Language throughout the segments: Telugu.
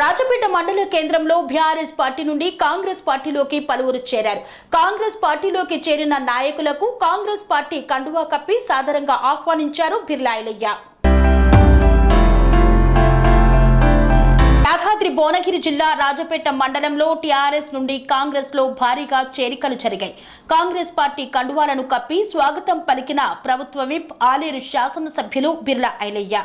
రాజపేట మండల కేంద్రంలో బీఆర్ఎస్ పార్టీ నుండి కాంగ్రెస్ పార్టీలోకి పలువురు చేరారు. కాంగ్రెస్ పార్టీలోకి చేరిన నాయకులకు కాంగ్రెస్ పార్టీ కండువా కప్పి సాదరంగా ఆహ్వానించారు బిర్లాయిలయ్య. యాదాద్రి భువనగిరి జిల్లా రాజపేట మండలంలో టీఆర్ఎస్ నుండి కాంగ్రెస్లో భారీగా చేరికలు జరిగాయి. కాంగ్రెస్ పార్టీ కండువాలను కప్పి స్వాగతం పలికిన ప్రభుత్వ విప్ ఆలేరు శాసనసభ్యులు బిర్లా ఐలయ్య.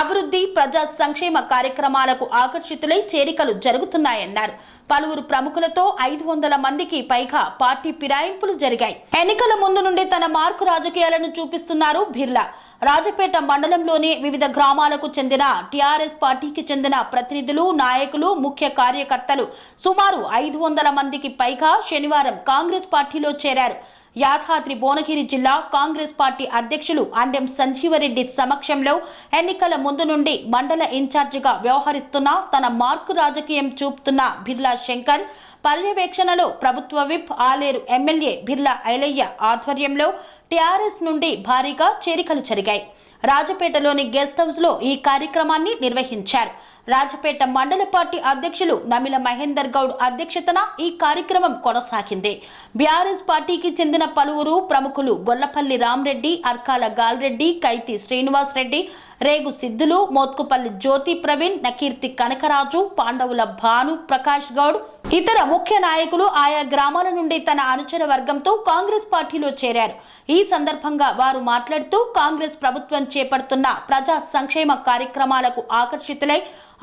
అభివృద్ధి ప్రజా సంక్షేమ కార్యక్రమాలకు ఆకర్షితులై చేరికలు జరుగుతున్నాయన్నారు. పలువురు ప్రముఖులతో ఐదు వందల మందికి పైగా పార్టీ ఫిరాయింపులు జరిగాయి. ఎన్నికల ముందు నుండి తన మార్కు రాజకీయాలను చూపిస్తున్నారు బిర్లా. రాజపేట మండలంలోని వివిధ గ్రామాలకు చెందిన టీఆర్ఎస్ పార్టీకి చెందిన ప్రతినిధులు నాయకులు ముఖ్య కార్యకర్తలు సుమారు ఐదు వందల మందికి పైగా శనివారం కాంగ్రెస్ పార్టీలో చేరారు. యాదాద్రి భువనగిరి జిల్లా కాంగ్రెస్ పార్టీ అధ్యక్షులు అండెం సంజీవరెడ్డి సమక్షంలో ఎన్నికల ముందు నుండి మండల ఇన్ఛార్జిగా వ్యవహరిస్తున్న తన మార్కు రాజకీయం చూపుతున్న బిర్లా శంకర్ పర్యవేక్షణలో ప్రభుత్వ విప్ ఆలేరు ఎమ్మెల్యే బిర్లా ఐలయ్య ఆధ్వర్యంలో టీఆర్ఎస్ నుండి భారీగా చేరికలు జరిగాయి. రాజపేటలోని గెస్ట్ హౌస్లో ఈ కార్యక్రమాన్ని నిర్వహించారు. రాజపేట మండల పార్టీ అధ్యక్షులు నమిల మహేందర్ గౌడ్ అధ్యక్షతన ఈ కార్యక్రమం కొనసాగింది. బీఆర్ఎస్ పార్టీకి చెందిన పలువురు ప్రముఖులు గొల్లపల్లి రామ్రెడ్డి అర్కాల గాల్రెడ్డి కైతి శ్రీనివాస్ రెడ్డి రేగు సిద్ధులు మోత్కుపల్లి జ్యోతి ప్రవీణ్ నకీర్తి కనకరాజు పాండవుల భాను ప్రకాష్ గౌడ్ ఇతర ముఖ్య నాయకులు ఆయా గ్రామాల నుండి తన అనుచర వర్గంతో కాంగ్రెస్ పార్టీలో చేరారు. ఈ సందర్భంగా వారు మాట్లాడుతూ కాంగ్రెస్ ప్రభుత్వం చేపడుతున్న ప్రజా సంక్షేమ కార్యక్రమాలకు ఆకర్షితులై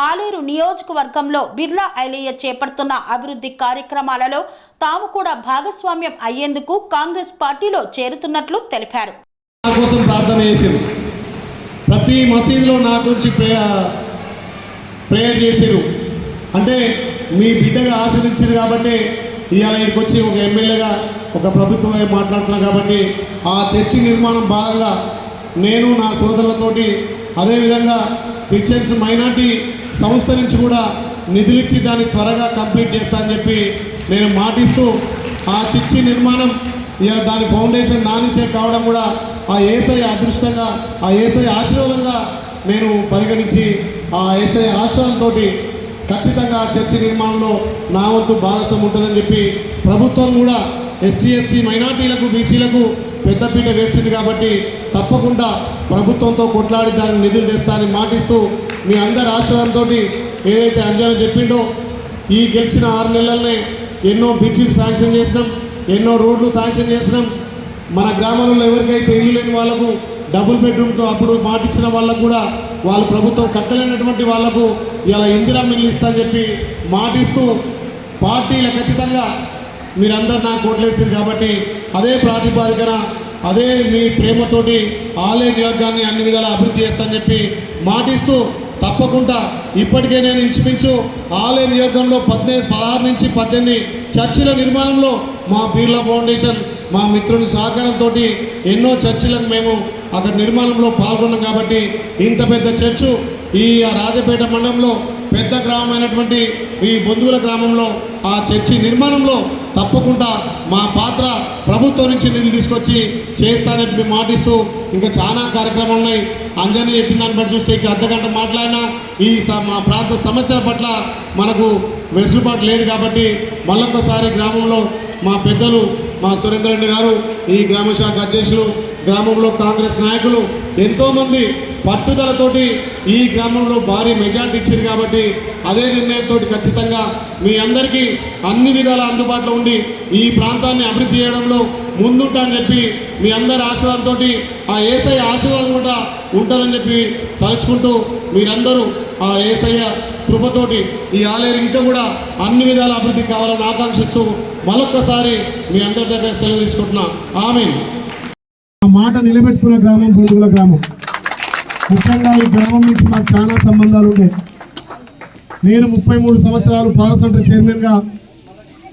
ఆలేరు నియోజకవర్గంలో బిర్లా ఐలయ్య చేపడుతున్న అభివృద్ధి కార్యక్రమాలలో తాము కూడా భాగస్వామ్యం అయ్యేందుకు కాంగ్రెస్ పార్టీలో చేరుతున్నట్లు తెలిపారు. ప్రతి మసీదులో నా గురించి ప్రేయర్ చేసిరు అంటే మీ బిడ్డగా ఆస్వాదించారు కాబట్టి ఇవాళ ఇక్కడికి వచ్చి ఒక ఎమ్మెల్యేగా ఒక ప్రభుత్వంగా మాట్లాడుతున్నాం కాబట్టి ఆ చర్చి నిర్మాణం భాగంగా నేను నా సోదరులతోటి అదేవిధంగా క్రిస్టియన్స్ మైనార్టీ సంస్థ నుంచి కూడా నిధులిచ్చి దాన్ని త్వరగా కంప్లీట్ చేస్తా అని చెప్పి నేను మాటిస్తూ ఆ చర్చి నిర్మాణం ఇలా దాని ఫౌండేషన్ నా నుంచే కావడం కూడా ఆ ఏసఐ అదృష్టంగా ఆ ఏసఐ ఆశీర్వాదంగా నేను పరిగణించి ఆ ఏసఐ ఆశీర్వాదంతో ఖచ్చితంగా ఆ చర్చి నిర్మాణంలో నా వంతు భాగస్వామ్యం ఉంటుందని చెప్పి ప్రభుత్వం కూడా ఎస్టీ ఎస్సీ మైనార్టీలకు బీసీలకు పెద్దపీట వేసింది కాబట్టి తప్పకుండా ప్రభుత్వంతో కొట్లాడి దాన్ని నిధులు తెస్తానని మాటిస్తూ మీ అందరి ఆశీర్వాదంతో ఏదైతే అంజనం చెప్పిండో ఈ గెలిచిన ఆరు నెలలనే ఎన్నో బ్రిడ్జిలు శాంక్షన్ చేసినాం ఎన్నో రోడ్లు శాంక్షన్ చేసినాం. మన గ్రామాలలో ఎవరికైతే ఇల్లు లేని వాళ్ళకు డబుల్ బెడ్రూమ్తో అప్పుడు మాటిచ్చిన వాళ్ళకు కూడా వాళ్ళు ప్రభుత్వం కట్టలేనటువంటి వాళ్ళకు ఇలా ఇందిరా మిల్లు ఇస్తా అని చెప్పి మాటిస్తూ పార్టీల ఖచ్చితంగా మీరందరు నాకు ఓట్లేసారు కాబట్టి అదే ప్రాతిపాదికన అదే మీ ప్రేమతోటి ఆలయ నియోగాన్ని అన్ని విధాలా అభివృద్ధి చేస్తానని చెప్పి మాటిస్తూ తప్పకుండా ఇప్పటికే నేను ఇంచుమించు ఆలయ నియోగంలో పద్దెనిమిది పదహారు నుంచి పద్దెనిమిది చర్చిల నిర్మాణంలో మా బిర్లా ఫౌండేషన్ మా మిత్రుని సహకారంతో ఎన్నో చర్చిలకు మేము అక్కడ నిర్మాణంలో పాల్గొన్నాం కాబట్టి ఇంత పెద్ద చర్చు ఈ రాజపేట మండలంలో పెద్ద గ్రామమైనటువంటి ఈ బొందువుల గ్రామంలో ఆ చర్చి నిర్మాణంలో తప్పకుండా మా పాత్ర ప్రభుత్వం నుంచి నిధులు తీసుకొచ్చి చేస్తానని మాటిస్తూ ఇంకా చాలా కార్యక్రమాలు ఉన్నాయి. అంజనీ చెప్పిన దాన్ని బట్టి చూస్తే ఇక అర్ధగంట మాట్లాడినా ఈ స- మా ప్రాంత సమస్యల పట్ల మనకు వెసులుబాటు లేదు కాబట్టి మళ్ళొక్కసారి గ్రామంలో మా పెద్దలు మా సురేందర్ రెడ్డి గారు ఈ గ్రామ శాఖ అధ్యక్షులు గ్రామంలో కాంగ్రెస్ నాయకులు ఎంతోమంది పట్టుదలతోటి ఈ గ్రామంలో భారీ మెజార్టీ ఇచ్చింది కాబట్టి అదే నిర్ణయంతో ఖచ్చితంగా మీ అందరికీ అన్ని విధాల అందుబాటులో ఉండి ఈ ప్రాంతాన్ని అభివృద్ధి చేయడంలో ముందుంటా అని చెప్పి మీ అందరి ఆశీర్వాదంతో ఆ ఏసఐ ఆశీర్వాదం కూడా ఉంటుందని చెప్పి తలుచుకుంటూ మీరందరూ ఆ ఏసయ్య కృపతోటి ఈ ఆలయం ఇంకా కూడా అన్ని విధాల అభివృద్ధి కావాలని ఆకాంక్షిస్తూ మరొక్కసారి మీ అందరి దగ్గర సెలవు తీసుకుంటున్నా. ఆమె ఆ మాట నిలబెట్టుకున్న గ్రామం బొందుల గ్రామం. ముఖ్యంగా ఈ గ్రామం నుంచి మాకు చాలా సంబంధాలు ఉండే. నేను ముప్పై మూడు సంవత్సరాలు పాల సెంటర్ చైర్మన్గా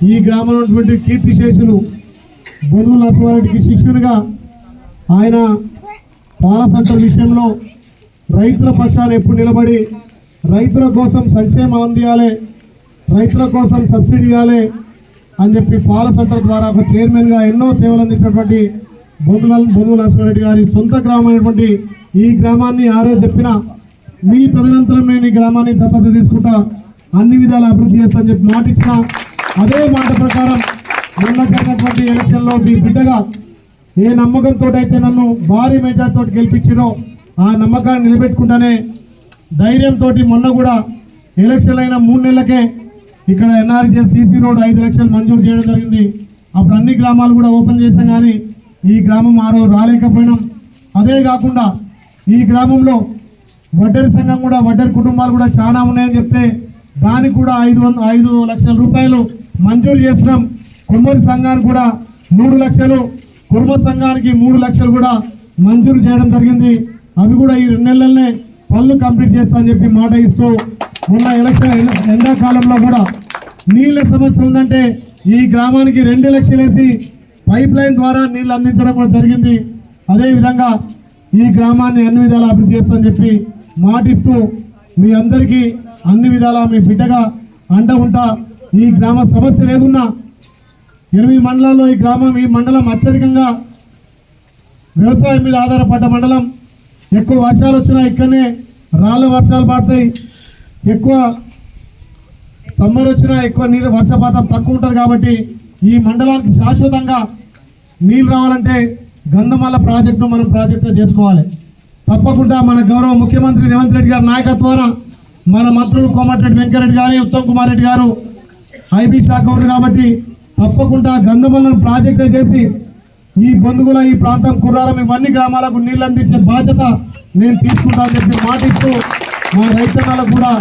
ఈ గ్రామంలో ఉన్నటువంటి కీర్తిశేషులు బొందు నరసింహారెడ్డికి శిష్యునిగా ఆయన పాల సెంటర్ విషయంలో రైతుల పక్షాన్ని ఎప్పుడు నిలబడి రైతుల కోసం సంక్షేమం అందియాలి రైతుల కోసం సబ్సిడీ ఇవ్వాలి అని చెప్పి పాల సెంటర్ ద్వారా ఒక చైర్మన్గా ఎన్నో సేవలు అందించినటువంటి బొందుల బొందు నరసింహారెడ్డి గారి సొంత గ్రామమైనటువంటి ఈ గ్రామాన్ని ఆరో చెప్పిన మీ తదనంతరం నేను ఈ గ్రామాన్ని దత్తత తీసుకుంటా. అన్ని విధాల అభివృద్ధి చేస్తానని చెప్పి మాట ఇచ్చిన అదే మాట ప్రకారం మొన్న జరిగినటువంటి ఎలక్షన్లో మీ బిడ్డగా ఏ నమ్మకంతో అయితే నన్ను భారీ మెజార్టీతో గెలిపించిరో ఆ నమ్మకాన్ని నిలబెట్టుకుంటానే ధైర్యంతో మొన్న కూడా ఎలక్షన్ అయిన మూడు నెలలకే ఇక్కడ ఎన్ఆర్జీఎస్ సీసీ రోడ్ ఐదు లక్షలు మంజూరు చేయడం జరిగింది. అప్పుడు అన్ని గ్రామాలు కూడా ఓపెన్ చేసాం కానీ ఈ గ్రామం ఆ రోజు రాలేకపోయినాం. అదే కాకుండా ఈ గ్రామంలో వడ్డరి సంఘం కూడా వడ్డరి కుటుంబాలు కూడా చాలా ఉన్నాయని చెప్తే దానికి కూడా ఐదు వంద ఐదు లక్షల రూపాయలు మంజూరు చేసినాం. కుమ్మరి సంఘానికి కూడా మూడు లక్షలు కుటుంబ సంఘానికి మూడు లక్షలు కూడా మంజూరు చేయడం జరిగింది. అవి కూడా ఈ రెండు నెలలనే పనులు కంప్లీట్ చేస్తా అని చెప్పి మాట ఇస్తూ మొన్న ఎలక్షన్ ఎండాకాలంలో కూడా నీళ్ళ సమస్య ఉందంటే ఈ గ్రామానికి రెండు లక్షలు వేసి పైప్ లైన్ ద్వారా నీళ్ళు అందించడం కూడా జరిగింది. అదేవిధంగా ఈ గ్రామాన్ని అన్ని విధాలా అభివృద్ధి చేస్తామని చెప్పి మాటిస్తూ మీ అందరికీ అన్ని విధాలా మీ బిడ్డగా అండ ఉంటా. ఈ గ్రామ సమస్య లేదున్నా ఎనిమిది మండలాల్లో ఈ గ్రామం ఈ మండలం అత్యధికంగా వ్యవసాయం మీద ఆధారపడ్డ మండలం. ఎక్కువ వర్షాలు వచ్చినా ఇక్కడనే రాళ్ళ వర్షాలు పడతాయి. ఎక్కువ సమ్మర్ వచ్చినా ఎక్కువ నీరు వర్షపాతం తక్కువ ఉంటుంది కాబట్టి ఈ మండలానికి శాశ్వతంగా నీళ్ళు రావాలంటే గంధమల్ల ప్రాజెక్టును మనం ప్రాజెక్టులో చేసుకోవాలి. తప్పకుండా మన గౌరవ ముఖ్యమంత్రి రేవంత్ రెడ్డి గారి నాయకత్వాన మన మంత్రులు కోమటిరెడ్డి వెంకరెడ్డి గారి ఉత్తమ్ కుమార్ రెడ్డి గారు ఐబీ శాఖ ఉంది కాబట్టి తప్పకుండా గంధమల్లను ప్రాజెక్టు చేసి ఈ బొందుగుల ఈ ప్రాంతం కుర్రారం ఇవన్నీ గ్రామాలకు నీళ్ళు అందించే బాధ్యత నేను తీసుకుంటానని చెప్పి మాటిస్తూ మా రైతన్నలకు కూడా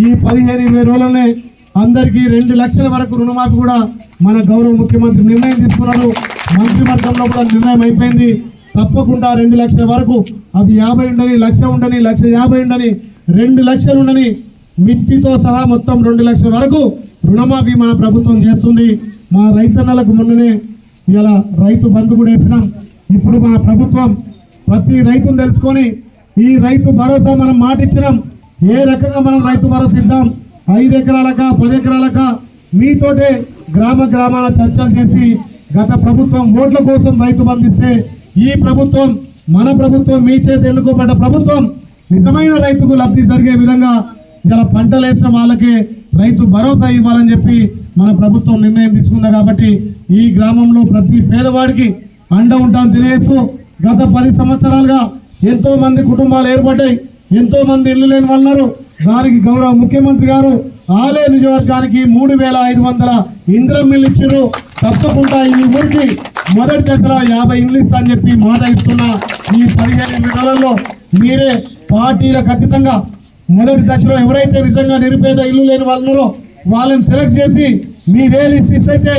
ఈ పదిహేను ఇరవై రోజులనే అందరికీ రెండు లక్షల వరకు రుణమాఫీ కూడా మన గౌరవ ముఖ్యమంత్రి నిర్ణయం తీసుకున్నారు మంత్రిమండలంలో కూడా నిర్ణయం అయిపోయింది. తప్పకుండా రెండు లక్షల వరకు అది యాభై ఉండని లక్ష ఉండని లక్ష యాభై ఉండని రెండు లక్షలు ఉండని మిట్టితో సహా మొత్తం రెండు లక్షల వరకు రుణమాఫీ మన ప్రభుత్వం చేస్తుంది. మా రైతన్నలకు మొన్ననే ఇలా రైతు బంధు కూడా వేసినాం. ఇప్పుడు మన ప్రభుత్వం ప్రతి రైతును తెలుసుకొని ఈ రైతు భరోసా మనం మాట ఇచ్చినాం. ఏ రకంగా మనం రైతు భరోసా ఇద్దాం? ఐదు ఎకరాలక పది ఎకరాలక? మీతోటే గ్రామ గ్రామాల చర్చలు చేసి గత ప్రభుత్వం ఓట్ల కోసం రైతు బంధిస్తే ఈ ప్రభుత్వం మన ప్రభుత్వం మీ చేతి ఎన్నుకోబడ్డ ప్రభుత్వం నిజమైన రైతుకు లబ్ధి జరిగే విధంగా ఇలా పంటలు వేసిన వాళ్ళకే రైతు భరోసా ఇవ్వాలని చెప్పి మన ప్రభుత్వం నిర్ణయం తీసుకుంది కాబట్టి ఈ గ్రామంలో ప్రతి పేదవాడికి అండ ఉంటామని తెలియజేస్తూ గత పది సంవత్సరాలుగా ఎంతో మంది కుటుంబాలు ఏర్పడ్డాయి. ఎంతో మంది ఇల్లు లేని వాళ్ళు దానికి గౌరవ ముఖ్యమంత్రి గారు ఆలయ నియోజకవర్గానికి మూడు వేల ఐదు వందల ఇంద్రం మిల్లు ఇచ్చారు తప్పకుండా ఈ ఊరికి మొదటి దశలో యాభై ఇండ్లు ఇస్తా అని చెప్పి మాట ఇస్తున్న. ఈ పదిహేను నెలల్లో మీరే పార్టీలకు అతీతంగా మొదటి దశలో ఎవరైతే నిజంగా నిరుపేద ఇల్లు లేని వాళ్ళు వాళ్ళని సెలెక్ట్ చేసి మీదే లిస్ట్ ఇస్తే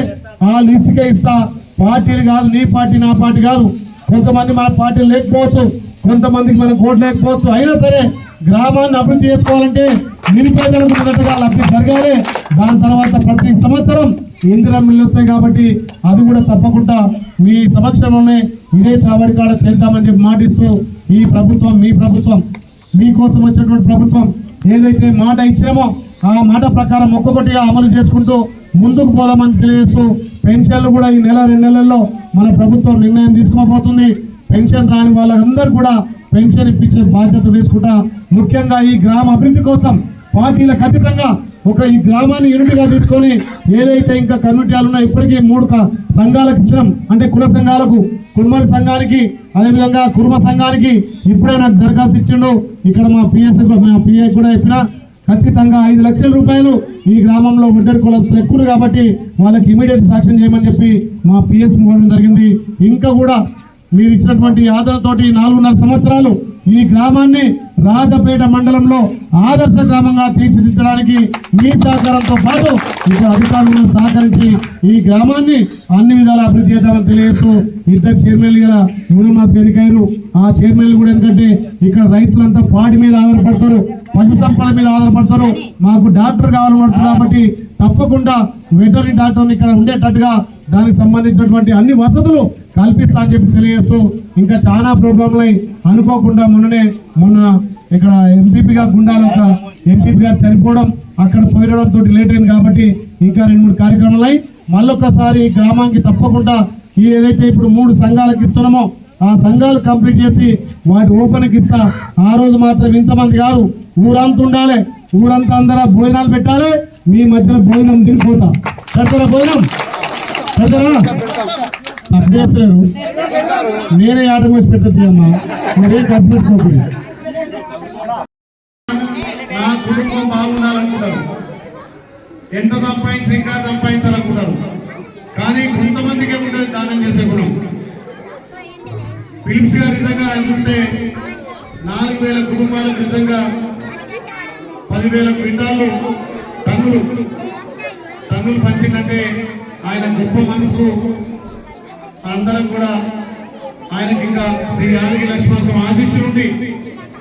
ఆ లిస్ట్కే ఇస్తా. పార్టీలు కాదు నీ పార్టీ నా పార్టీ కాదు. కొంతమంది మన పార్టీలు లేకపోవచ్చు కొంతమందికి మనం కోట్ లేకపోవచ్చు. అయినా సరే గ్రామాన్ని అభివృద్ధి చేసుకోవాలంటే నిరుపేదలకు మొదటగా లబ్ధి జరగాలి. దాని తర్వాత ప్రతి సంవత్సరం ఇందిరా మిల్లు వస్తాయి కాబట్టి అది కూడా తప్పకుండా మీ సమక్షంలోనే ఇదే చావడి కాడ చేద్దామని చెప్పి మాటిస్తూ ఈ ప్రభుత్వం మీ ప్రభుత్వం మీకోసం వచ్చినటువంటి ప్రభుత్వం ఏదైతే మాట ఇచ్చామో ఆ మాట ప్రకారం ఒక్కొక్కటిగా అమలు చేసుకుంటూ ముందుకు పోదామని తెలియజేస్తూ పెన్షన్లు కూడా ఈ నెల రెండు నెలల్లో మన ప్రభుత్వం నిర్ణయం తీసుకోబోతుంది. పెన్షన్ రాని వాళ్ళందరూ కూడా పెన్షన్ ఇప్పించే బాధ్యత తీసుకుంటా ముఖ్యంగా ఈ గ్రామ అభివృద్ధి కోసం పార్టీలకు అతీతంగా ఒక ఈ గ్రామాన్ని యూనిట్గా తీసుకొని ఏదైతే ఇంకా కమ్యూనిటీలు ఉన్నాయో ఇప్పటికీ మూడు సంఘాలకు ఇచ్చినాం. అంటే కుల సంఘాలకు కుటుంబ సంఘానికి అదేవిధంగా కుర్మ సంఘానికి ఇప్పుడే నాకు దరఖాస్తు ఇచ్చిండు. ఇక్కడ మా పిఎస్ మా పిఐ కూడా చెప్పిన ఖచ్చితంగా ఐదు లక్షల రూపాయలు ఈ గ్రామంలో ఒడ్డరి కులస్తులు ఎక్కువ కాబట్టి వాళ్ళకి ఇమీడియట్ సాక్షన్ చేయమని చెప్పి మా పిఎస్ ఇవ్వడం జరిగింది. ఇంకా కూడా మీరు ఇచ్చినటువంటి ఆదరణతోటి నాలుగున్నర సంవత్సరాలు ఈ గ్రామాన్ని రాజపేట మండలంలో ఆదర్శ గ్రామంగా తీర్చిదిద్దడానికి మీ సహకారంతో పాటు ఇక్కడ అధికారులను సహకరించి ఈ గ్రామాన్ని అన్ని విధాల అభివృద్ధి చేద్దామని తెలియజేస్తూ ఇద్దరు చైర్మన్లు గల యూనిమాస్ ఎన్నికయ్యారు ఆ చైర్మన్లు కూడా ఎందుకంటే ఇక్కడ రైతులంతా పాడి మీద ఆధారపడతారు పశు సంపద మీద ఆధారపడతారు. మాకు డాక్టర్ కావాలనుకుంటారు కాబట్టి తప్పకుండా వెటరీ డాక్టర్ని ఇక్కడ ఉండేటట్టుగా దానికి సంబంధించినటువంటి అన్ని వసతులు కల్పిస్తా అని చెప్పి తెలియజేస్తూ ఇంకా చాలా ప్రోగ్రాంలు అనుకోకుండా మొన్ననే మొన్న ఇక్కడ ఎంపీపీగా గుండాల ఒక ఎంపీపీ గారు చనిపోవడం అక్కడ పోయడం తోటి లేట్ అయింది కాబట్టి ఇంకా రెండు మూడు కార్యక్రమాలు అయి మళ్ళొకసారి ఈ గ్రామానికి తప్పకుండా ఈ ఏదైతే ఇప్పుడు మూడు సంఘాలకు ఇస్తున్నామో ఆ సంఘాలు కంప్లీట్ చేసి వాటి ఓపెన్కి ఇస్తా. ఆ రోజు మాత్రం ఇంతమంది కాదు ఊరంతా ఉండాలి ఊరంతా అందరూ భోజనాలు పెట్టాలి మీ మధ్యలో భోజనం తినిపోతా. పెడతారా భోజనం. పెడతారా చేస్తలేరు నేనే ఆట మోసి పెట్టద్దు అమ్మా. మీరేం ఖర్చు పెట్టుకోకూడదు నా కుటుంబం బాగుండాలనుకుంటారు ఎంత సంపాదించి ఇంకా సంపాదించాలనుకుంటారు కానీ కొంతమందికే ఉంటుంది దానం చేసే గుణం. ఫిలిప్స్ గారు నిజంగా చూస్తే నాలుగు వేల కుటుంబాలకు నిజంగా పదివేల క్వింటాలు టన్నులు టన్నులు పంచిందంటే ఆయన గొప్ప మనసుకు అందరం కూడా ఆయనకి ఇంకా శ్రీ యాదగిరి లక్ష్మణ ఆశిస్సులు ఉంది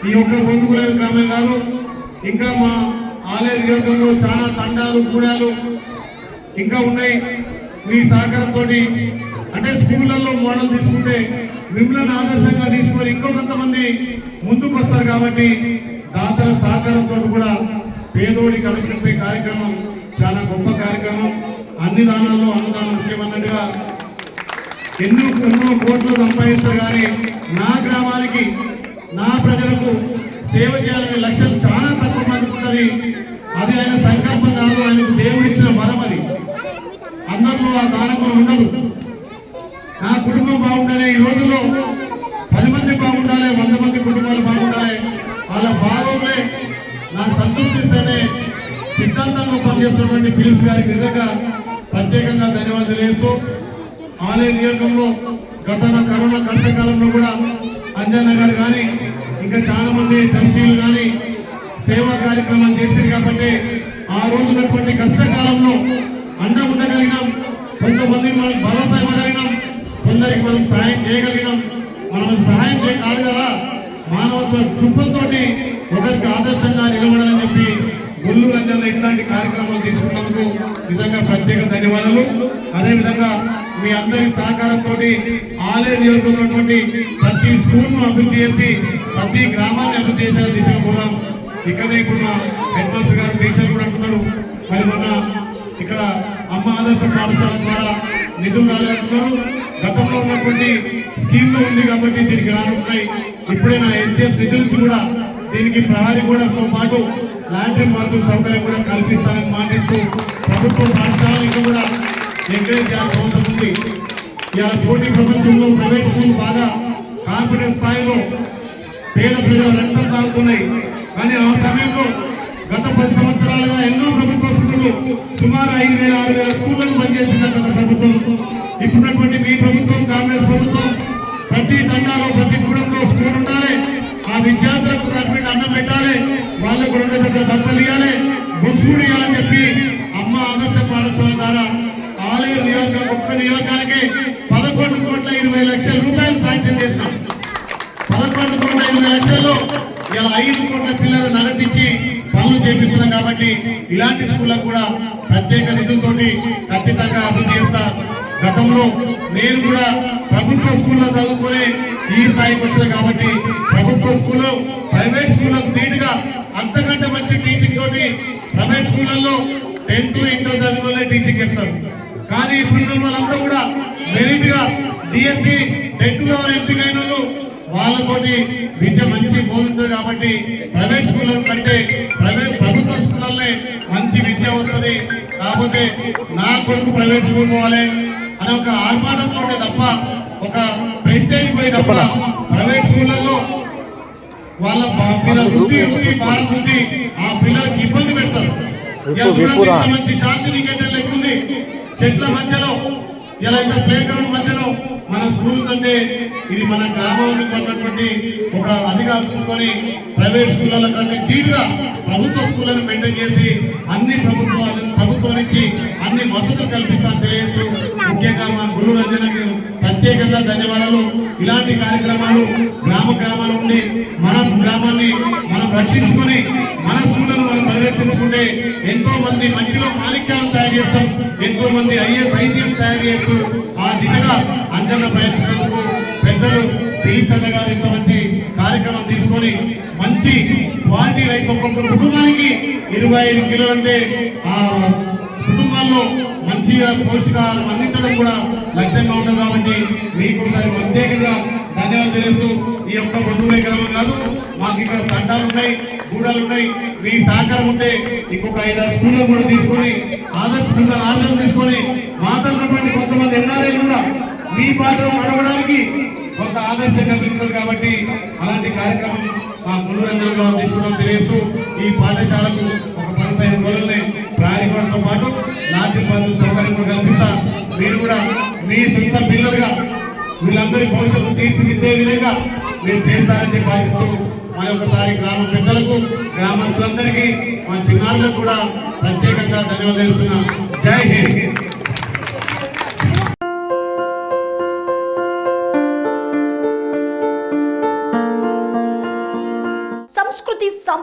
ఈ ఒక్క పొందుకునే గ్రామం కాదు ఇంకా మా ఆలయ నియోజకంలో చాలా తండాలు గూడాలు ఇంకా ఉన్నాయి. మీ సహకారంతో అంటే స్కూళ్ళల్లో మోడల్ తీసుకుంటే మిమ్మల్ని ఆదర్శంగా తీసుకొని ఇంకో కొంతమంది ముందుకు వస్తారు కాబట్టి దాతల సహకారంతో కూడా పేదోడి కడుపునింపే కార్యక్రమం చాలా గొప్ప కార్యక్రమం. అన్ని దానాల్లో అన్నదానం ముఖ్యమన్నట్టుగా ఎన్నో ఎన్నో కోట్లు సంపాదిస్తారు కానీ నా గ్రామానికి నా ప్రజలకు సేవ చేయాలనే లక్ష్యం చాలా తక్కువ మందికి ఉన్నది. అది ఆయన సంకల్పం కాదు ఆయనకు దేవుడిచ్చిన బలం అది. అందరిలో ఆ దానకులు ఉండదు. నా కుటుంబం బాగుండాలి ఈ రోజుల్లో పది మంది బాగుండాలి వంద మంది కుటుంబాలు బాగుండాలి. వాళ్ళ బాగోగులే నాకు సంతృప్తిస్తేనే సిద్ధాంతంలో పనిచేస్తున్నటువంటి ఫిలిప్స్ గారికి నిజంగా ప్రత్యేకంగా ధన్యవాదాలు వేస్తూ ఆలయ నియోజకంలో గత కరోనా కష్టకాలంలో కూడా అంజన్న గారు కానీ ఇంకా చాలా మంది ట్రస్టీలు కానీ సేవా కార్యక్రమాలు చేశారు కాబట్టి ఆ రోజునటువంటి కష్టకాలంలో అండ ఉండగలిగినాం కొంతమంది మనం భరోసా ఇవ్వగలిగినాం కొందరికి మనం సహాయం చేయగలిగినాం. మనం సహాయం చేయ కదా మానవత్వ దృక్పథంతో ఒకరికి ఆదర్శంగా నిలబడాలని చెప్పి గుళ్ళు రంజన్లో ఇట్లాంటి కార్యక్రమాలు తీసుకున్నందుకు నిజంగా ప్రత్యేక ధన్యవాదాలు. అదేవిధంగా మీ అందరి సహకారంతో ఆలయ నియోజకంలో ప్రతి స్కూల్ను అభివృద్ధి చేసి ప్రతి గ్రామాన్ని అభివృద్ధి చేసే దిశగా కూడా ఇక్కడే ఇప్పుడు మా హెడ్ మాస్టర్ గారు టీచర్ కూడా అంటున్నారు. మరి మొన్న ఇక్కడ అమ్మ ఆదర్శ పాఠశాల ద్వారా నిధులు రాలేదంటున్నారు గతంలో ఉన్నటువంటి స్కీమ్లు ఉంది కాబట్టి దీనికి రానున్నాయి. ఇప్పుడే నా ఎస్టీఎఫ్ నిధుల నుంచి కూడా దీనికి ప్రహరీ కూడా తో పాటు లాండ్రీ బాత్రూమ్ సౌకర్యం కూడా కల్పిస్తానని మాటిస్తూ ప్రభుత్వ పాఠశాలలు కూడా ఎంకరేజ్ చేయాల్సిన అవసరం ఉంది. ఇలా పోటీ ప్రపంచంలో ప్రైవేట్ స్కూల్ బాగా కాన్ఫిడెన్స్ స్థాయిలో పేద ప్రజల రక్తం తాగుతున్నాయి. కానీ ఆ సమయంలో గత పది సంవత్సరాలుగా ఎన్నో ప్రభుత్వ స్కూళ్ళు సుమారు ఐదు వేల ఆరు వేల స్కూళ్ళను పనిచేసింది గత ప్రభుత్వం. ఇప్పుడున్నటువంటి మీ ప్రభుత్వం కాంగ్రెస్ ప్రభుత్వం ప్రతి తండాలో ప్రతి కుటుంబంలో స్కూల్ ఉండాలి. ఆ విద్యార్థులకు తగ్గట్టు అన్నం పెట్టాలి. వాళ్ళకు రెండు దగ్గర బట్టలు ఇవ్వాలి బుక్స్ కూడా ఇవ్వాలని చెప్పి అమ్మ ఆదర్శ పాఠశాల ద్వారా ఆలయ నియోజక ఒక్క నియోజకానికి పదకొండు కోట్ల ఇరవై లక్షల రూపాయలు శాంక్షన్ చేసినాం. పదకొండు కోట్ల ఇరవై లక్షల్లో ఇలా ఐదు కోట్ల చిల్లర నగదిచ్చి పనులు చేపిస్తున్నాం కాబట్టి ఇలాంటి స్కూళ్ళకు కూడా ప్రత్యేక నిధులతోటి ఖచ్చితంగా అభివృద్ధి చేస్తా గతంలో నేను కూడా ప్రభుత్వ స్కూల్లో చదువుకునే ఈ స్థాయికి వచ్చిన కాబట్టి ప్రభుత్వ స్కూల్లో ప్రైవేట్ స్కూళ్ళకు నీట్గా అంతకంటే మంచి టీచింగ్ తోటి ప్రైవేట్ స్కూళ్ళల్లో టెన్త్ ఇంటర్ చదువులే టీచింగ్ ఇస్తారు కానీ ఇప్పుడు వాళ్ళంతా కూడా మెరిట్గా డిఎస్సి టెట్గా ఎంపికైన వాళ్ళు వాళ్ళతోటి విద్య మంచి బోధింది కాబట్టి ప్రైవేట్ స్కూళ్ళ కంటే ప్రైవేట్ ప్రభుత్వ స్కూళ్ళనే మంచి విద్య వస్తుంది. కాకపోతే నా కొడుకు ప్రైవేట్ స్కూల్ పోవాలి అనే ఒక ఆర్మానంతో తప్ప ఒక ప్రెస్టేజ్ పోయి తప్ప ప్రైవేట్ స్కూళ్ళల్లో వాళ్ళ పిల్లల భారం వృద్ధి ఆ పిల్లలకి ఇబ్బంది పెడతారు. మంచి శాంతి నికేతన్ లెక్క ఉంది చెట్ల మధ్యలో ఇలా ఇంత ప్లే గ్రౌండ్ మధ్యలో మన స్కూల్ కంటే ఇది మన గ్రామానికి పడినటువంటి ఒక అధికారులు చూసుకొని ప్రైవేట్ స్కూళ్ళ కంటే ధీటుగా ప్రభుత్వ స్కూళ్ళను మెయింటైన్ చేసి అన్ని ప్రభుత్వాలు ప్రభుత్వం నుంచి అన్ని వసతులు కల్పిస్తాను తెలియజేస్తూ ముఖ్యంగా మా గురు రంజనకు ప్రత్యేకంగా ధన్యవాదాలు. ఇలాంటి కార్యక్రమాలు గ్రామ గ్రామాల నుండి మన గ్రామాన్ని మనం రక్షించుకొని మన స్కూళ్ళను మనం పరిరక్షించుకుంటే ఎంతో మంది మట్టిలో మాణిక్యాలను తయారు చేస్తాం. ఎంతో మంది ఐఎస్ ఐటీఎం తయారు చేయొచ్చు. ఆ దిశగా అంజన్న ప్రయత్నించినందుకు పెద్దలు దిలీప్ సన్న గారు ఇంత మంచి కార్యక్రమం తీసుకొని మంచి క్వాలిటీ రైస్ ఒక్కొక్క కుటుంబానికి ఇరవై ఐదు కిలోలు అంటే ఆ కుటుంబాల్లో మంచిగా పౌష్టికాహారం అందించడం కూడా లక్ష్యంగా ఉంటుంది కాబట్టి మీకు ఒకసారి ప్రత్యేకంగా ధన్యవాదాలు తెలుస్తూ ఈ యొక్క బంధువులే గ్రామం కాదు మాకు ఇక్కడ తండాలు ఉన్నాయి గూడాలు ఉన్నాయి మీ సహకారం ఉంటే ఇంకొక ఐదారు స్కూళ్ళు కూడా తీసుకొని ఆదర్శంగా ఆచరణ తీసుకొని మాట్లాడినటువంటి కొంతమంది ఎన్ఆర్ఐ కూడా మీ పాత్ర నడవడానికి కొంత ఆదర్శంగా ఉంటుంది కాబట్టి అలాంటి కార్యక్రమం మా ముళ్ళు రంగంలో తీసుకోవడం తెలియస్తూ ఈ పాఠశాలకు ఒక పదిహేను రోజుల్ని ప్రయాణికోవడంతో పాటు లాంటి పనులు సౌకర్యం కూడా కల్పిస్తా మీరు కూడా మీ సొంత పిల్లలుగా వీళ్ళందరి భవిష్యత్తు తీర్చిదిద్దే విధంగా మేము చేస్తారని భావిస్తూ మరొకసారి గ్రామ పెద్దలకు గ్రామస్తులందరికీ మా చిన్నారులకు కూడా ప్రత్యేకంగా ధన్యవాదాలు జై హింద్.